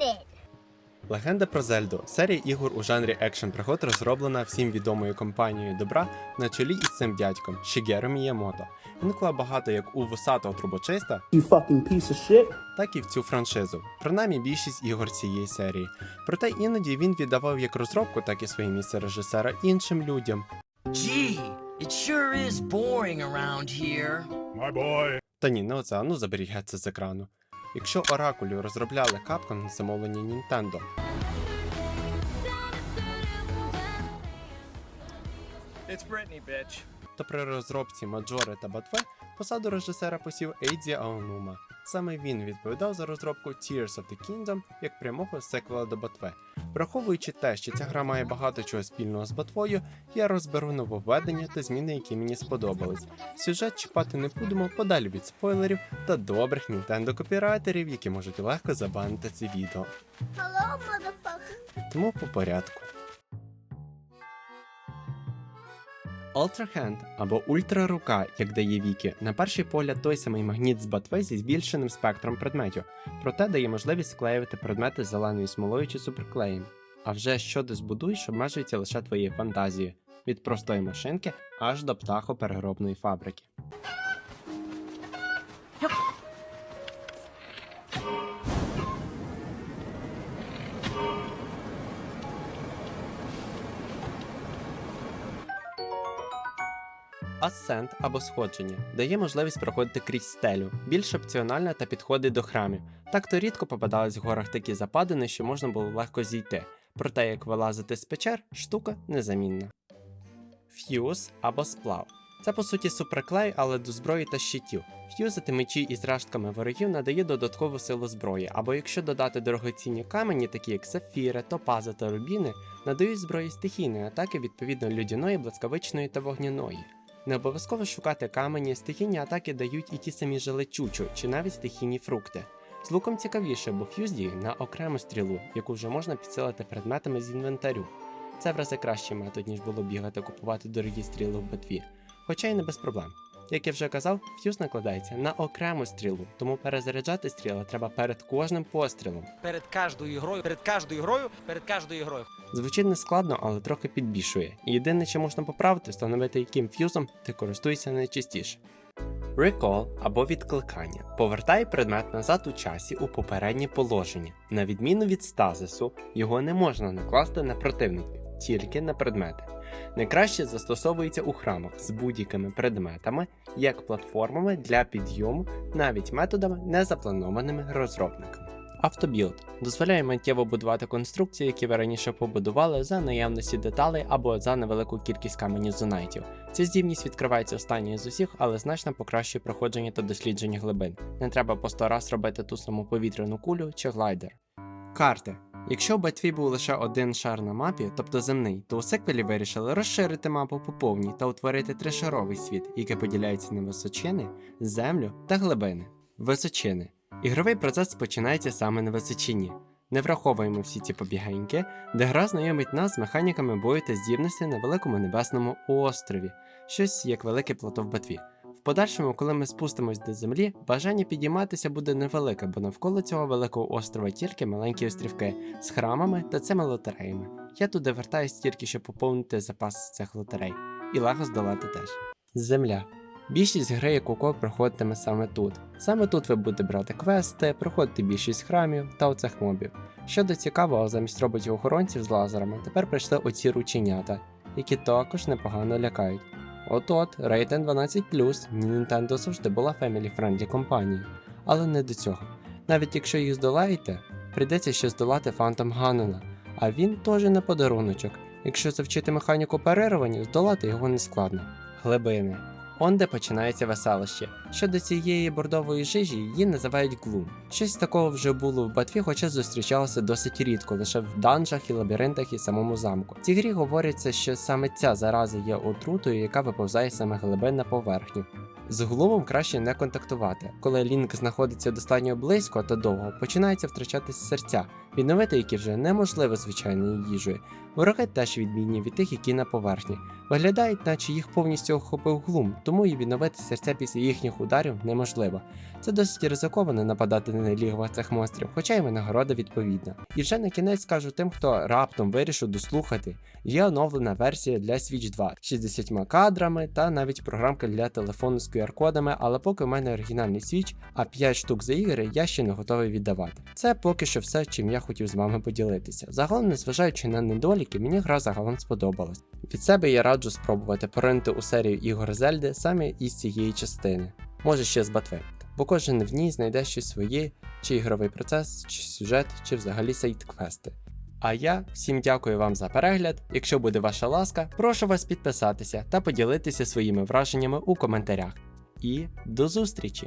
it. Легенда про Зельду серія ігор у жанрі екшн пригод розроблена всім відомою компанією добра на чолі із цим дядьком Шігеру Міямото. Він вклав багато як у вусатого трубочиста, You fucking piece of shit. так і в цю франшизу, принаймні більшість ігор цієї серії. Проте іноді він віддавав як розробку, так і своє місце режисера іншим людям. Gee, it sure is boring around here. Та ні, не оце, ну заберіть це з екрану. Якщо Оракулі розробляли Capcom на замовлення Nintendo, It's Britney, bitch. то при розробці Маджори та Батве посаду режисера посів Ейдзі Аонума. Саме він відповідав за розробку Tears of the Kingdom як прямого сиквела до Батве. Враховуючи те, що ця гра має багато чого спільного з Батвою, я розберу нововведення та зміни, які мені сподобались. Сюжет чіпати не будемо подалі від спойлерів та добрих Nintendo копірайтерів, які можуть легко забанити це відео. Hello. Тому по порядку. Ultra або ультрарука, як дає Вікі, на перший погляд той самий магніт з батви зі збільшеним спектром предметів, проте дає можливість склеювати предмети зеленою смолою чи суперклеєм. А вже що ти збудуєш, обмежується лише твоєю фантазією від простої машинки аж до птахопереробної фабрики. Ascent або сходження дає можливість проходити крізь стелю, більш опціональна та підходить до храмів. Так то рідко попадались в горах такі западини, що можна було легко зійти. Проте як вилазити з печер, штука незамінна. Ф'юз або сплав. Це по суті суперклей, але до зброї та щитів. Ф'юзити мечі із рештками ворогів надає додаткову силу зброї, або якщо додати дорогоцінні камені, такі як сафіри, топази та рубіни, надають зброї стихійної атаки відповідно людяної, блискавичної та вогняної. Не обов'язково шукати камені, стихійні атаки дають і ті самі жилечучу, чи навіть стихійні фрукти. З луком цікавіше, бо ф'юз на окрему стрілу, яку вже можна підсилити предметами з інвентарю. Це в рази кращий метод, ніж було бігати купувати дорогі стріли в битві, хоча й не без проблем. Як я вже казав, ф'юз накладається на окрему стрілу, тому перезаряджати стріли треба перед кожним пострілом. перед кожною грою, перед кожною грою, перед кожною грою. Звучить не складно, але трохи підбільшує. І єдине, що можна поправити, встановити, яким ф'юзом ти користуєшся найчастіше. Recall або відкликання повертає предмет назад у часі у попереднє положення. На відміну від стазису, його не можна накласти на противників, тільки на предмети. Найкраще застосовується у храмах з будь-якими предметами, як платформами для підйому, навіть методами, не запланованими розробниками. Автобілд дозволяє миттєво будувати конструкції, які ви раніше побудували за наявності деталей або за невелику кількість каменів зонайтів. Ця здібність відкривається останньою з усіх, але значно покращує проходження та дослідження глибин. Не треба по сто раз робити ту саму повітряну кулю чи глайдер. Карти. Якщо в батві був лише один шар на мапі, тобто земний, то у секвелі вирішили розширити мапу по повній та утворити тришаровий світ, який поділяється на височини, землю та глибини. Височини. Ігровий процес починається саме на височині. Не враховуємо всі ці побігеньки, де гра знайомить нас з механіками бою та здібності на великому небесному острові, щось як велике плато в батві. Подальшому, коли ми спустимось до землі, бажання підійматися буде невелике, бо навколо цього великого острова тільки маленькі острівки з храмами та цими лотереями. Я туди вертаюсь тільки щоб поповнити запас цих лотерей, і лего здолати теж. Земля. Більшість гри як УКО проходитиме саме тут. Саме тут ви будете брати квести, проходити більшість храмів та оцих мобів. Щодо цікавого, замість роботів охоронців з лазерами тепер прийшли оці рученята, які також непогано лякають. От-от, Raiden 12 Nintendo завжди була family friendly компанією, але не до цього. Навіть якщо їх здолаєте, прийдеться ще здолати Фантом Ганнена, а він теж не подаруночок. Якщо завчити механіку перервання, здолати його не складно. Глибини. Он де починається веселище. Щодо цієї бордової жижі, її називають глум. Щось такого вже було в батві, хоча зустрічалося досить рідко, лише в данжах і лабіринтах і самому замку. В цій грі говориться, що саме ця зараза є отрутою, яка виповзає саме глибин на поверхню. З глумом краще не контактувати. Коли лінк знаходиться достатньо близько та довго, починається втрачатись серця, відновити які вже неможливо звичайною їжею. Вороги теж відмінні від тих, які на поверхні. Виглядають, наче їх повністю охопив глум, тому і відновити серця після їхніх ударів неможливо. Це досить ризиковано нападати на лігва цих монстрів, хоча й винагорода відповідна. І вже на кінець скажу тим, хто раптом вирішив дослухати, є оновлена версія для Switch 2 з 60 кадрами та навіть програмка для телефону з QR-кодами, але поки в мене оригінальний Switch, а 5 штук за ігри я ще не готовий віддавати. Це поки що все, чим я хотів з вами поділитися. Загалом, незважаючи на недоліки, мені гра загалом сподобалась. Від себе я раджу спробувати поринути у серію ігор Зельди саме із цієї частини, може ще з Батвей, бо кожен в ній знайде щось своє, чи ігровий процес, чи сюжет, чи взагалі сайт-квести. А я всім дякую вам за перегляд. Якщо буде ваша ласка, прошу вас підписатися та поділитися своїми враженнями у коментарях. І до зустрічі!